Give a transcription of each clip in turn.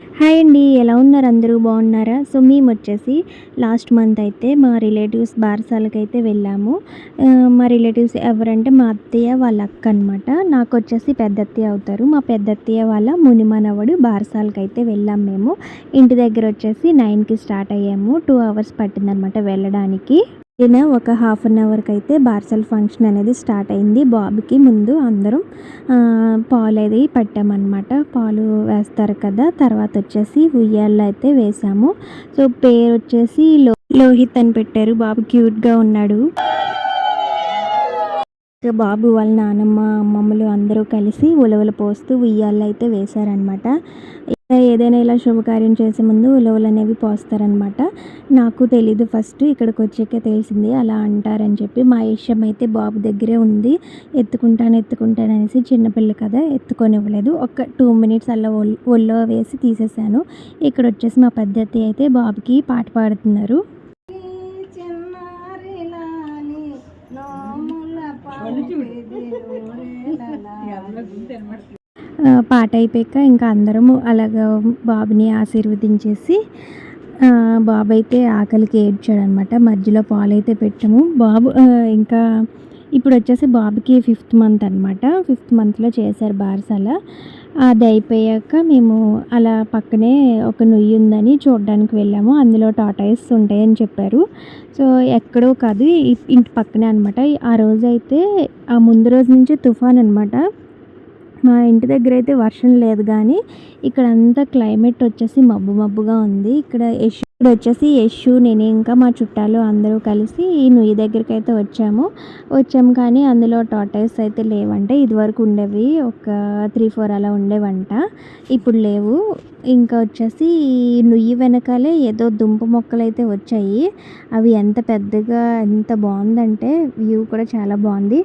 Hi అండి ఎలా ఉన్నారు అందరూ? బాగున్నారా? సో మేము వచ్చేసి లాస్ట్ మంత్ అయితే మా రిలేటివ్స్ బారసాలకి అయితే వెళ్ళాము మా రిలేటివ్స్ ఎవరంటే మా అత్తయ్య వాళ్ళ అక్క అనమాట నాకు వచ్చేసి పెద్ద అత్తయ్య అవుతారు. మా పెద్ద అత్తయ్య వాళ్ళ మునిమనవడు బారసాలకి అయితే వెళ్ళాం మేము. ఇంటి దగ్గర వచ్చేసి నైన్కి స్టార్ట్ అయ్యాము. టూ అవర్స్ పట్టిందనమాట వెళ్ళడానికి. ఈయన ఒక హాఫ్ అన్ అవర్కి అయితే బార్సల్ ఫంక్షన్ అనేది స్టార్ట్ అయింది. బాబుకి ముందు అందరం ఆ, పాలు అది పట్టామన్నమాట. పాలు వేస్తారు కదా తర్వాత వచ్చేసి ఉయ్యాల్లో అయితే వేసాము. సో పేరు వచ్చేసి లో లోహిత్ అని పెట్టారు. బాబు క్యూట్గా ఉన్నాడు. బాబు వాళ్ళ నానమ్మ అమ్మమ్మలు అందరూ కలిసి ఉలవలు పోస్తూ ఉయ్యాల్లో అయితే వేశారనమాట ఏదైనా ఇలా శుభకార్యం చేసే ముందు ఉలవలు అనేవి పోస్తారనమాట నాకు తెలీదు ఫస్ట్ ఇక్కడికి వచ్చాకే తెలిసింది అలా అంటారని చెప్పి. మా ఇష్టం అయితే బాబు దగ్గరే ఉంది ఎత్తుకుంటాను ఎత్తుకుంటాను అనేసి చిన్నపిల్ల కదా ఎత్తుకొని ఇవ్వలేదు ఒక టూ మినిట్స్ అలా ఒళ్ళో వేసి తీసేసాను ఇక్కడ వచ్చేసి మా పద్ధతి అయితే బాబుకి పాట పాడుతున్నారు. పాట అయిపోయాక ఇంకా అందరము అలాగా బాబుని ఆశీర్వదించేసి బాబు అయితే ఆకలికి ఏడ్చాడు అనమాట మధ్యలో పాలు అయితే పెట్టాము. బాబు ఇంకా ఇప్పుడు వచ్చేసి బాబుకి ఫిఫ్త్ మంత్ అనమాట ఫిఫ్త్ మంత్లో చేశారు బారసాల. అది అయిపోయాక మేము అలా పక్కనే ఒక నుయ్యి ఉందని చూడడానికి వెళ్ళాము. అందులో టాటాయిస్ ఉంటాయని చెప్పారు. సో ఎక్కడో కాదు ఇంటి పక్కనే అనమాట ఆ రోజు అయితే ఆ ముందు రోజు నుంచి తుఫాన్ అనమాట మా ఇంటి దగ్గర అయితే వర్షం లేదు కానీ ఇక్కడ అంతా క్లైమేట్ వచ్చేసి మబ్బు మబ్బుగా ఉంది. ఇక్కడ యశ్ ఇక్కడ వచ్చేసి యశు నేను ఇంకా మా చుట్టాలు అందరూ కలిసి ఈ నుయ్యి దగ్గరికి అయితే వచ్చాము. వచ్చాము కానీ అందులో టాటాయిస్ అయితే లేవంటే. ఇదివరకు ఉండేవి ఒక త్రీ ఫోర్ అలా ఉండేవంట. ఇప్పుడు లేవు. ఇంకా వచ్చేసి ఈ నుయ్యి వెనకాలే ఏదో దుంప మొక్కలు అయితే వచ్చాయి. అవి ఎంత పెద్దగా ఎంత బాగుందంటే వ్యూ కూడా చాలా బాగుంది.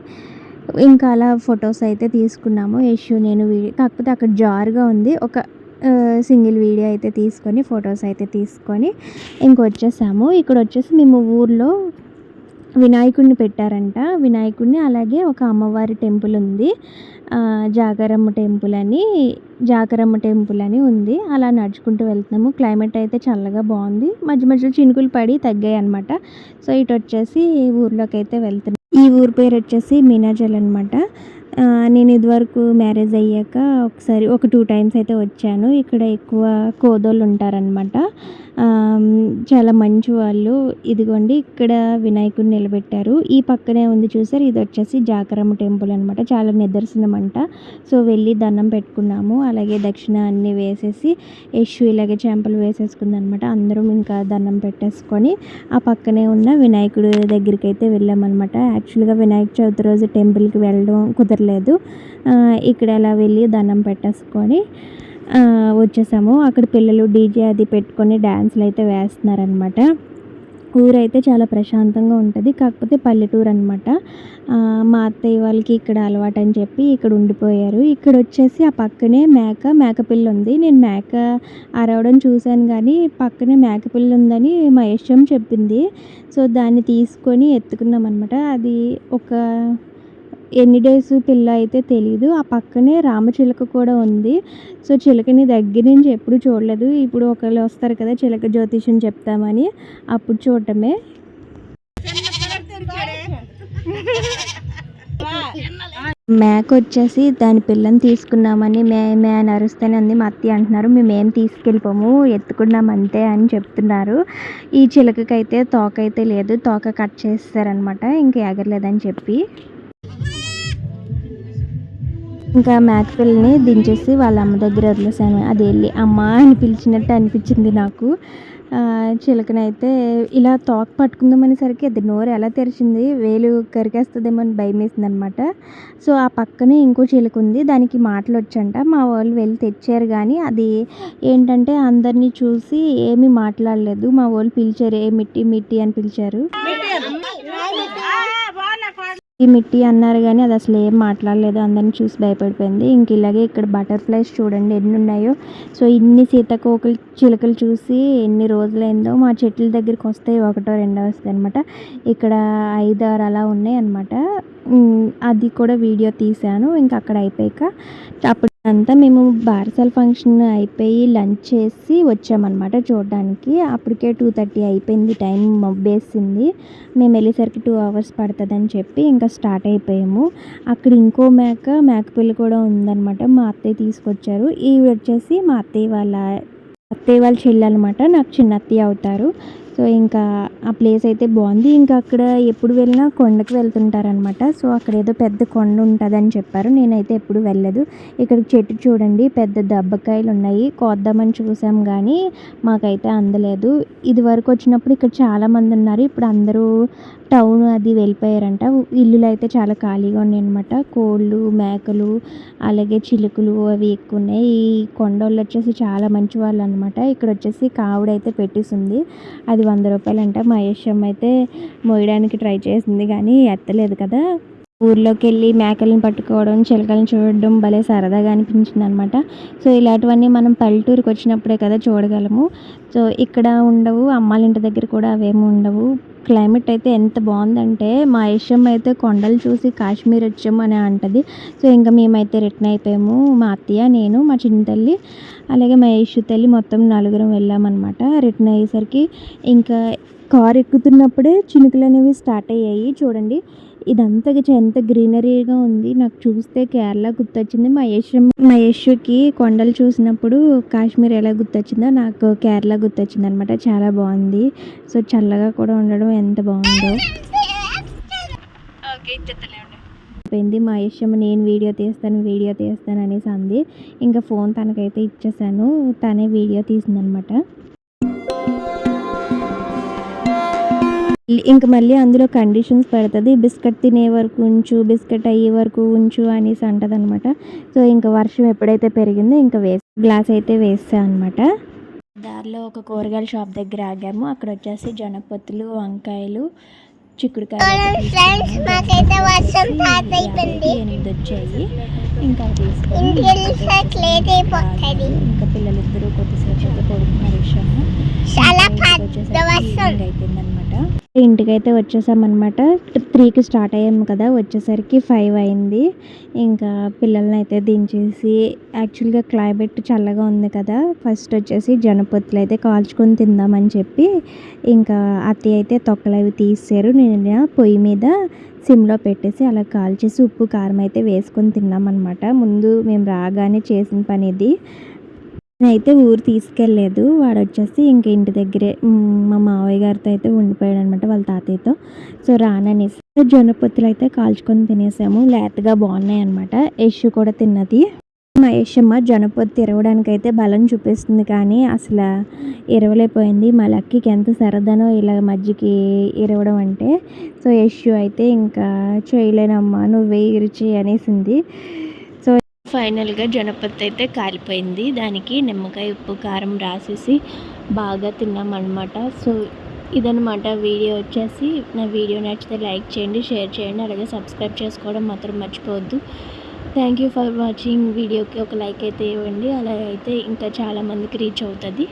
ఇంకా అలా ఫొటోస్ అయితే తీసుకున్నాము. యశు నేను వీడియో కాకపోతే అక్కడ జారుగా ఉంది. ఒక సింగిల్ వీడియో అయితే తీసుకొని ఫొటోస్ అయితే తీసుకొని ఇంకొచ్చేసాము. ఇక్కడ వచ్చేసి మేము ఊర్లో వినాయకుడిని పెట్టారంట. వినాయకుడిని అలాగే ఒక అమ్మవారి టెంపుల్ ఉంది. జాగరమ్మ టెంపుల్ అని జాగరమ్మ టెంపుల్ అని ఉంది. అలా నడుచుకుంటూ వెళ్తున్నాము. క్లైమేట్ అయితే చల్లగా బాగుంది. మధ్య మధ్యలో చినుకులు పడి తగ్గాయి అనమాట సో ఇటు వచ్చేసి ఊర్లోకి అయితే వెళ్తున్నాం. ఈ ఊరి పేరు వచ్చేసి మీనాజల్ అనమాట నేను ఇదివరకు మ్యారేజ్ అయ్యాక ఒకసారి ఒక టూ టైమ్స్ అయితే వచ్చాను. ఇక్కడ ఎక్కువ కోదోళ్ళు ఉంటారనమాట చాలా మంచి వాళ్ళు. ఇదిగోండి ఇక్కడ వినాయకుడిని నిలబెట్టారు. ఈ పక్కనే ఉంది చూసారు ఇది వచ్చేసి జాకరమ్మ టెంపుల్ అనమాట చాలా నిదర్శనం అంట. సో వెళ్ళి దండం పెట్టుకున్నాము. అలాగే దక్షిణ అన్నీ వేసేసి యశు ఇలాగే చెంపలు వేసేసుకుంది అనమాట అందరం ఇంకా దండం పెట్టేసుకొని ఆ పక్కనే ఉన్న వినాయకుడి దగ్గరికి అయితే వెళ్ళామన్నమాట. యాక్చువల్గా వినాయక చవితి రోజు టెంపుల్కి వెళ్ళడం కుదరలేదు. ఇక్కడ అలా వెళ్ళి దండం పెట్టేసుకొని వచ్చేసాము. అక్కడ పిల్లలు డీజే అది పెట్టుకొని డ్యాన్స్లు అయితే వేస్తున్నారనమాట ఊరైతే చాలా ప్రశాంతంగా ఉంటుంది. కాకపోతే పల్లెటూరు అనమాట మా అత్తయ్య వాళ్ళకి ఇక్కడ అలవాటు అని చెప్పి ఇక్కడ ఉండిపోయారు. ఇక్కడ వచ్చేసి ఆ పక్కనే మేక మేకపిల్ల ఉంది. నేను మేక అరవడం చూశాను కానీ పక్కనే మేకపిల్ల ఉందని మా యశం చెప్పింది. సో దాన్ని తీసుకొని ఎత్తుకున్నాం అనమాట అది ఒక ఎన్ని డేస్ పిల్ల అయితే తెలీదు. ఆ పక్కనే రామచిలక కూడా ఉంది. సో చిలకని దగ్గర నుంచి ఎప్పుడు చూడలేదు. ఇప్పుడు ఒకళ్ళు వస్తారు కదా చిలక జ్యోతిష్యం చెప్తామని. అప్పుడు చూడటమే. మేక వచ్చేసి దాని పిల్లని తీసుకున్నామని మే మే అని అరుస్తూనే ఉంది. మా అత్తయ్య అంటున్నారు మేమేం తీసుకెళ్ళిపోము ఎత్తుకున్నాం అంతే అని చెప్తున్నారు. ఈ చిలకకైతే తోక అయితే లేదు. తోక కట్ చేస్తారనమాట ఇంకా ఎగరలేదని చెప్పి. ఇంకా మేక పిల్లని దించేసి వాళ్ళ అమ్మ దగ్గర వదిలేసాను. అది వెళ్ళి అమ్మ అని పిలిచినట్టు అనిపించింది నాకు. చిలకనైతే ఇలా తోక పట్టుకుందామనేసరికి అది నోరు ఎలా తెరిచింది వేలు కరికేస్తుందేమో అని భయం వేసింది అనమాట సో ఆ పక్కనే ఇంకో చిలుక ఉంది దానికి మాటలు వచ్చంట. మా వాళ్ళు వెళ్ళి తెచ్చారు కానీ అది ఏంటంటే అందరినీ చూసి ఏమీ మాట్లాడలేదు. మా వాళ్ళు పిలిచారు ఏ మిట్టి మిట్టి అని పిలిచారు. ఈ మిట్టి అన్నారు కానీ అది అసలు ఏం మాట్లాడలేదు. అందరిని చూసి భయపడిపోయింది. ఇంక ఇలాగే ఇక్కడ బటర్ఫ్లైస్ చూడండి ఎన్ని ఉన్నాయో సో ఇన్ని సీతాకోకలు చిలుకలు చూసి ఎన్ని రోజులైందో మా చెట్ల దగ్గరికి వస్తాయి ఒకటో రెండో వస్తాయి అనమాట ఇక్కడ ఐదు ఆరు అలా ఉన్నాయి అనమాట అది కూడా వీడియో తీశాను. ఇంకా అక్కడ అయిపోయాక అప్పుడు అంతా మేము బారసాల ఫంక్షన్ అయిపోయి లంచ్ చేసి వచ్చామన్నమాట చూడడానికి. అప్పటికే టూ థర్టీ అయిపోయింది టైం మబ్బేసింది. మేము వెళ్ళేసరికి టూ అవర్స్ పడుతుందని చెప్పి ఇంకా స్టార్ట్ అయిపోయాము. అక్కడ ఇంకో మేక మేక పిల్ల కూడా ఉందన్నమాట మా అత్తయ్య తీసుకొచ్చారు. ఈవిడ వచ్చేసి మా అత్తయ్య వాళ్ళ అత్తయ్య వాళ్ళ చెల్లి అనమాట నాకు చిన్న అత్తయ్య అవుతారు. సో ఇంకా ఆ ప్లేస్ అయితే బాగుంది. ఇంకా అక్కడ ఎప్పుడు వెళ్ళినా కొండకి వెళ్తుంటారనమాట సో అక్కడ ఏదో పెద్ద కొండ ఉంటుందని చెప్పారు. నేనైతే ఎప్పుడు వెళ్ళదు ఇక్కడ చెట్టు చూడండి. పెద్ద దెబ్బకాయలు ఉన్నాయి. కోద్దామని చూసాం కానీ మాకైతే అందలేదు. ఇది వరకు వచ్చినప్పుడు ఇక్కడ చాలామంది ఉన్నారు. ఇప్పుడు అందరూ టౌన్ అది వెళ్ళిపోయారంట. ఇల్లులు అయితే చాలా ఖాళీగా ఉన్నాయి అనమాట కోళ్ళు మేకలు అలాగే చిలుకలు అవి ఎక్కువ ఉన్నాయి. ఈ కొండోళ్ళు వచ్చేసి చాలా మంచి వాళ్ళు అనమాట ఇక్కడ వచ్చేసి కావుడైతే పెట్టేసింది. అది వంద రూపాయలు అంట మహేషం అయితే మోయడానికి ట్రై చేసింది కానీ ఎత్తలేదు కదా. ఊర్లోకి వెళ్ళి మేకలను పట్టుకోవడం చిలకలను చూడడం భలే సరదాగా అనిపించింది అనమాట సో ఇలాంటివన్నీ మనం పల్లెటూరుకి వచ్చినప్పుడే కదా చూడగలము. సో ఇక్కడ ఉండవు అమ్మాళ్ళ ఇంటి దగ్గర కూడా అవేమి ఉండవు. క్లైమేట్ అయితే ఎంత బాగుందంటే మా ఇష్టం అయితే కొండలు చూసి కాశ్మీర్ వచ్చాము అని అంటది. సో ఇంకా మేమైతే రిటర్న్ అయిపోయాము మా అత్తయ్య నేను మా చిన్న తల్లి అలాగే మా యశు తల్లి మొత్తం నలుగురం వెళ్ళామన్నమాట. రిటర్న్ అయ్యేసరికి ఇంకా కార్ ఎక్కుతున్నప్పుడే చినుకులు అనేవి స్టార్ట్ అయ్యాయి. చూడండి ఇదంతా ఎంత గ్రీనరీగా ఉంది. నాకు చూస్తే కేరళ గుర్తొచ్చింది. మా యశ్ మా యశ్కి కొండలు చూసినప్పుడు కాశ్మీర్ ఎలా గుర్తొచ్చిందో నాకు కేరళ గుర్తొచ్చింది అనమాట చాలా బాగుంది. సో చల్లగా కూడా ఉండడం ఎంత బాగుందో. అయిపోయింది. మా యశ్యమ్మ నేను వీడియో తీస్తాను వీడియో తీస్తాను అనేసి అంది. ఇంకా ఫోన్ తనకైతే ఇచ్చేసాను. తనే వీడియో తీసిందనమాట. ఇంక మళ్ళీ అందులో కండిషన్స్ పెడుతుంది. బిస్కెట్ తినే వరకు ఉంచు బిస్కెట్ అయ్యే వరకు ఉంచు అనేసి అంటది అనమాట సో ఇంకా వర్షం ఎప్పుడైతే పెరిగిందో ఇంకా వేసి గ్లాస్ అయితే వేస్తా అనమాట దారిలో ఒక కూరగాయల షాప్ దగ్గర ఆగాము. అక్కడ వచ్చేసి జనపత్తులు వంకాయలు చిక్కుడుకాయలు ఎనిమిది వచ్చాయి. ఇంకా ఇంకా పిల్లలిద్దరూ కొద్దిసేపు అయితే పడుకున్న విషయం అయిపోయిందనమాట. ఇంటికైతే వచ్చేసామన్నమాట. త్రీకి స్టార్ట్ అయ్యాము కదా వచ్చేసరికి ఫైవ్ అయింది. ఇంకా పిల్లల్ని అయితే దించేసి యాక్చువల్గా క్లైమేట్ చల్లగా ఉంది కదా ఫస్ట్ వచ్చేసి జనపొత్తులు అయితే కాల్చుకొని తిందామని చెప్పి ఇంకా అత్తయ్య అయితే తొక్కలు అవి తీసారు నేను పొయ్యి మీద సిమ్లో పెట్టేసి అలా కాల్చేసి ఉప్పు కారం అయితే వేసుకొని తిన్నామన్నమాట. ముందు మేము రాగానే చేసిన పని ఇది. అయితే ఊరు తీసుకెళ్ళలేదు. వాడు వచ్చేసి ఇంక ఇంటి దగ్గరే మా మావయ్య గారితో అయితే ఉండిపోయాడు అనమాట వాళ్ళ తాతయ్యతో. సో రాననేసి జొన్న పొత్తులు అయితే కాల్చుకొని తినేసాము. లేతగా బాగున్నాయి అనమాట యశ్ కూడా తిన్నది. మా యశమ్మ జొన్నపొత్తు ఇరవడానికి అయితే బలం చూపిస్తుంది కానీ అసలు ఇరవలేకపోయింది మా లక్కీకి ఎంత సరదానో ఇలా మధ్యకి ఇరవడం అంటే. సో యశ్ అయితే ఇంకా చేయలేనమ్మా నువ్వే ఇరిచి అనేసింది. ఫైనల్గా జనపత్తి అయితే కాలిపోయింది. దానికి నిమ్మకాయ ఉప్పు కారం రాసేసి బాగా తిన్నామన్నమాట. సో ఇదనమాట వీడియో వచ్చేసి. నా వీడియో నచ్చితే లైక్ చేయండి షేర్ చేయండి అలాగే సబ్స్క్రైబ్ చేసుకోవడం మాత్రం మర్చిపోవద్దు. Thank you for watching. వీడియోకి ఒక లైక్ అయితే ఇవ్వండి. అలా అయితే ఇంకా చాలామందికి రీచ్ అవుతుంది.